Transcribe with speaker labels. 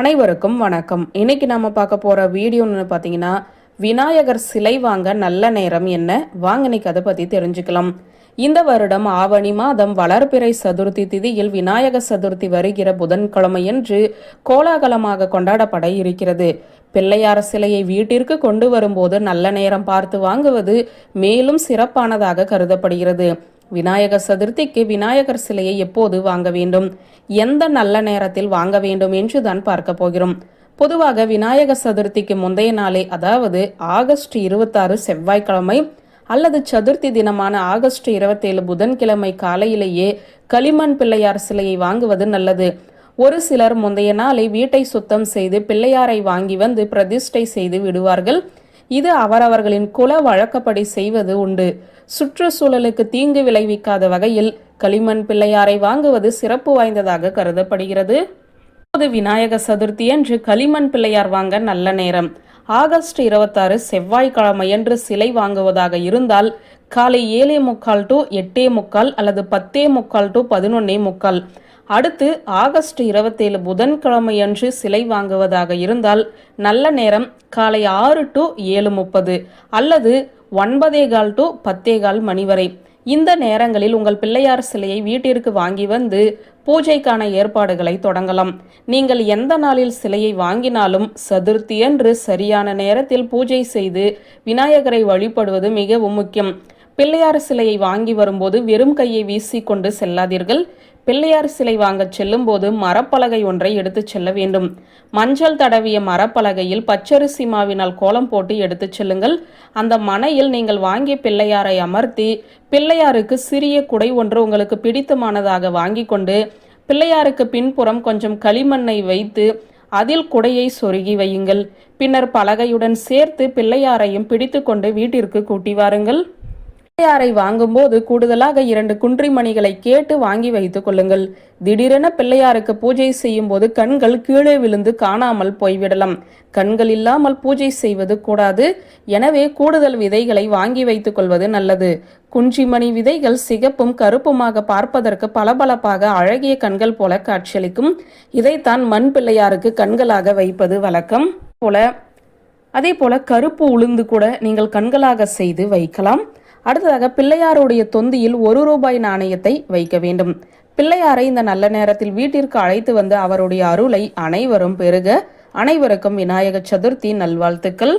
Speaker 1: அனைவருக்கும் வணக்கம். இன்னைக்கு நம்ம பார்க்க போகிற வீடியோன்னு பார்த்தீங்கன்னா விநாயகர் சிலை வாங்க நல்ல நேரம் என்ன? வாங்க இன்னைக்கு அதை பற்றி தெரிஞ்சுக்கலாம். இந்த வருடம் ஆவணி மாதம் வளர்பிறை சதுர்த்தி திதியில் விநாயக சதுர்த்தி வருகிற புதன்கிழமையன்று கோலாகலமாக கொண்டாடப்பட இருக்கிறது. பிள்ளையார் சிலையை வீட்டிற்கு கொண்டு வரும்போது நல்ல நேரம் பார்த்து வாங்குவது மேலும் சிறப்பானதாக கருதப்படுகிறது. விநாயகர் சதுர்த்திக்கு விநாயகர் சிலையை எப்போது வாங்க வேண்டும்? எந்த நல்ல நேரத்தில் வாங்க வேண்டும் என்று தான் பார்க்க போகிறோம். பொதுவாக விநாயகர் சதுர்த்திக்கு முந்தைய நாளே அதாவது ஆகஸ்ட் இருபத்தாறு செவ்வாய்க்கிழமை அல்லது சதுர்த்தி தினமான ஆகஸ்ட் இருபத்தேழு புதன்கிழமை காலையிலேயே களிமண் பிள்ளையார் சிலையை வாங்குவது நல்லது. ஒரு சிலர் முந்தைய நாளை வீட்டை சுத்தம் செய்து பிள்ளையாரை வாங்கி வந்து பிரதிஷ்டை செய்து விடுவார்கள். இது அவரவர்களின் குல வழக்கப்படி செய்வது உண்டு. சுற்றுச்சூழலுக்கு தீங்கு விளைவிக்காத வகையில் களிமண் பிள்ளையாரை வாங்குவது சிறப்பு வாய்ந்ததாக கருதப்படுகிறது. இப்போது விநாயக சதுர்த்தி என்று களிமண் பிள்ளையார் வாங்க நல்ல நேரம். ஆகஸ்ட் இருபத்தாறு செவ்வாய்க்கிழமையன்று சிலை வாங்குவதாக இருந்தால் காலை ஏழே முக்கால் டு எட்டே முக்கால் அல்லது பத்தே முக்கால் டு பதினொன்னே முக்கால். அடுத்து ஆகஸ்ட் இருபத்தேழு புதன்கிழமையன்று சிலை வாங்குவதாக இருந்தால் நல்ல நேரம் காலை ஆறு டு ஏழு முப்பது அல்லது ஒன்பதே கால் டு பத்தே கால் மணி வரை. இந்த நேரங்களில் உங்கள் பிள்ளையார் சிலையை வீட்டிற்கு வாங்கி வந்து பூஜைக்கான ஏற்பாடுகளை தொடங்கலாம். நீங்கள் எந்த நாளில் சிலையை வாங்கினாலும் சதுர்த்தி என்று சரியான நேரத்தில் பூஜை செய்து விநாயகரை வழிபடுவது மிகவும் முக்கியம். பிள்ளையார் சிலையை வாங்கி வரும்போது வெறும் கையை வீசிக்கொண்டு செல்லாதீர்கள். பிள்ளையார் சிலை வாங்கச் செல்லும்போது மரப்பலகை ஒன்றை எடுத்துச் செல்ல வேண்டும். மஞ்சள் தடவிய மரப்பலகையில் பச்சரிசி மாவினால் கோலம் போட்டு எடுத்துச் செல்லுங்கள். அந்த மனையில் நீங்கள் வாங்கிய பிள்ளையாரை அமர்த்தி பிள்ளையாருக்கு சிறிய குடை ஒன்று உங்களுக்கு பிடித்தமானதாக வாங்கி கொண்டு பிள்ளையாருக்கு பின்புறம் கொஞ்சம் களிமண்ணை வைத்து அதில் குடையை சொருகி வையுங்கள். பின்னர் பலகையுடன் சேர்த்து பிள்ளையாரையும் பிடித்துக்கொண்டு வீட்டிற்கு கூட்டி வாருங்கள். பிள்ளையாரை வாங்கும்போது கூடுதலாக இரண்டு குன்றிமணிகளை கேட்டு வாங்கி வைத்துக் கொள்ளுங்கள். திடீரென பிள்ளையாருக்கு பூஜை செய்யும் போது கண்கள் கீழே விழுந்து காணாமல் போய்விடலாம். கண்கள் இல்லாமல் பூஜை செய்வது கூடாது. எனவே கூடுதல் விதைகளை வாங்கி வைத்துக் கொள்வது நல்லது. குஞ்சிமணி விதைகள் சிகப்பும் கருப்புமாக பார்ப்பதற்கு பளபளப்பாக அழகிய கண்கள் போல காட்சியளிக்கும். இதைத்தான் மண் பிள்ளையாருக்கு கண்களாக வைப்பது வழக்கம் போல அதே போல கருப்பு உளுந்து கூட நீங்கள் கண்களாக செய்து வைக்கலாம். அடுத்ததாக பிள்ளையாருடைய தொந்தியில் ஒரு ரூபாய் நாணயத்தை வைக்க வேண்டும். பிள்ளையாரை இந்த நல்ல நேரத்தில் வீட்டிற்கு அழைத்து வந்து அவருடைய அருளை அனைவரும் பெருக அனைவருக்கும் விநாயக சதுர்த்தி நல்வாழ்த்துக்கள்.